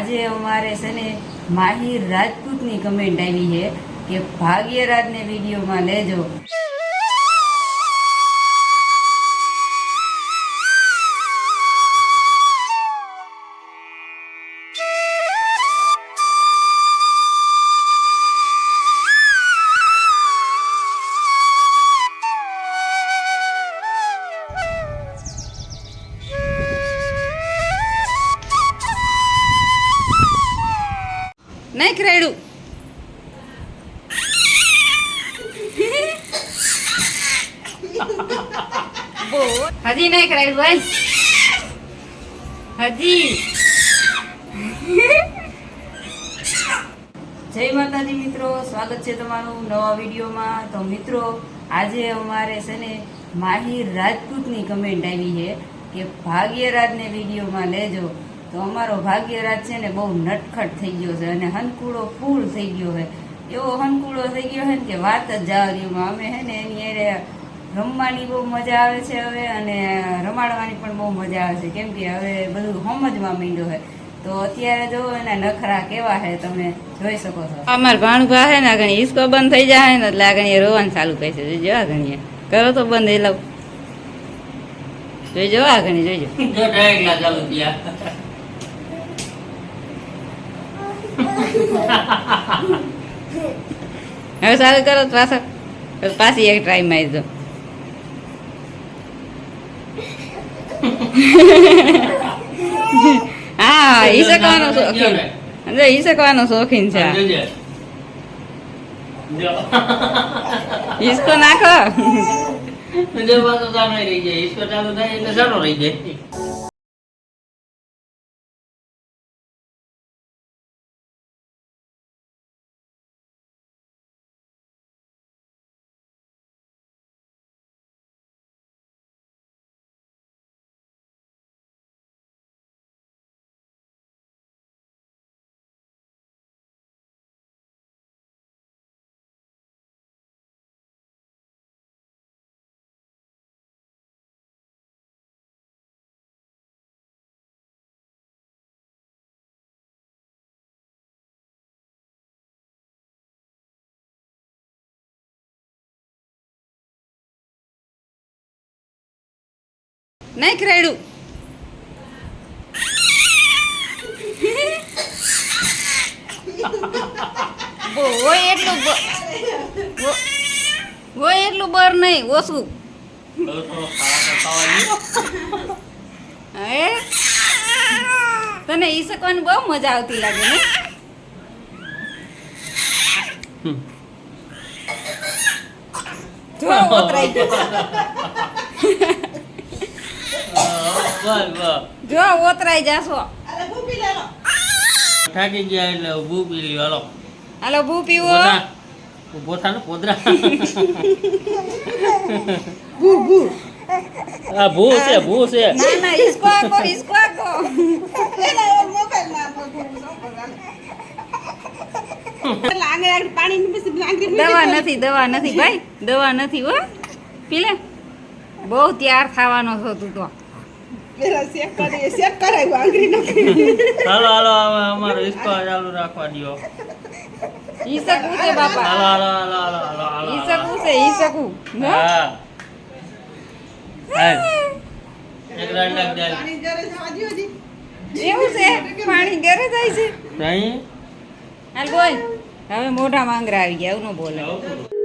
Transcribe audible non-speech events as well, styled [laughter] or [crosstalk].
આજે અમારે છે ને માહિર રાજપૂતની કમેન્ટ આવી છે કે ભાગ્યરાજને વિડીયોમાં લેજો. નહીં ખેડું હજી નહીં ખેડું ભાઈ હજી. જય માતાજી મિત્રો, સ્વાગત છે તમારું નવા વિડીયોમાં. તો મિત્રો, આજે અમારે છે ને માહિર રાજપૂતની કમેન્ટ આવી છે કે ભાગ્યરાજને વિડીયોમાં લેજો. તો અમારો ભાગ્યરાજ છે ને બહુ નટખટ થઈ ગયો છે અને હનકુડો ફૂલ થઈ ગયો છે. એવો હનકુડો થઈ ગયો છે ને કે વાત જ જાવરીમાં અમે છે ને એની અરે રમવાની બહુ મજા આવે છે હવે અને રમાડવાની પણ બહુ મજા આવે છે. કેમ કે હવે બધું સમજવા માંડ્યો છે. તો અત્યારે જો એના નખરા કેવા છે તમે જોઈ શકો છો. અમાર ભાણભા છે ને આગળ હિસ્કો બંધ થઈ જાય ને એટલે આગળ રોવાનું ચાલુ કહે છે. જોજો આગળ કરો તો બંધ એ લઉં જોઈજો આગળ જોઈજો જો ડાયરેક્ટ ના ચાલુ થયા હવે સારું કરો પાછા પાછી એક ટ્રાય મારી દો હા ઈ શકવાનો શોખીન. જો ઈ શકવાનો શોખીન છે. જોજે. નાખો. જો પાછો સામે રહી જાય ઈશ્વર ચાલુ થાય એટલે સારો રહી જાય નહીં ખરેડું હોય એટલું બ- હોય એટલું બર નહીં ઓછું. હે? તને ઈ શકવાની બહુ મજા આવતી લાગે ને જો ઓતરાઈ ગયો. [laughs] જો ઓતરાઈ જાશો. થાકી ગયા એટલે ભૂ પી લ્યો હાલો. હાલો ભૂ પીવો. ઊભો થા ને પોદરા. આ ભૂ છે ભૂ છે. ના ના ઈસકો આકો ઈસકો આકો દવા નથી દવા નથી ભાઈ. દવા નથી હો. પીલે બહુ તૈયાર થવાનો છો તું તો. હાલો હાલો હવે અમારો હિસ્કો ચાલુ રાખવા દ્યો. ઈ શકું છે બાપા. હાલો હાલો હાલો હાલો હાલો હાલો ઈ શકું છે ઈ શકું હો? હા હાલ એક રાડ નાખ દે એવું છે? પાણી ઘરે જાય છે? નહીં. હાલ બોલ. હવે મોઢા માંગરા આવી ગયા એવું ન બોલે. કરું.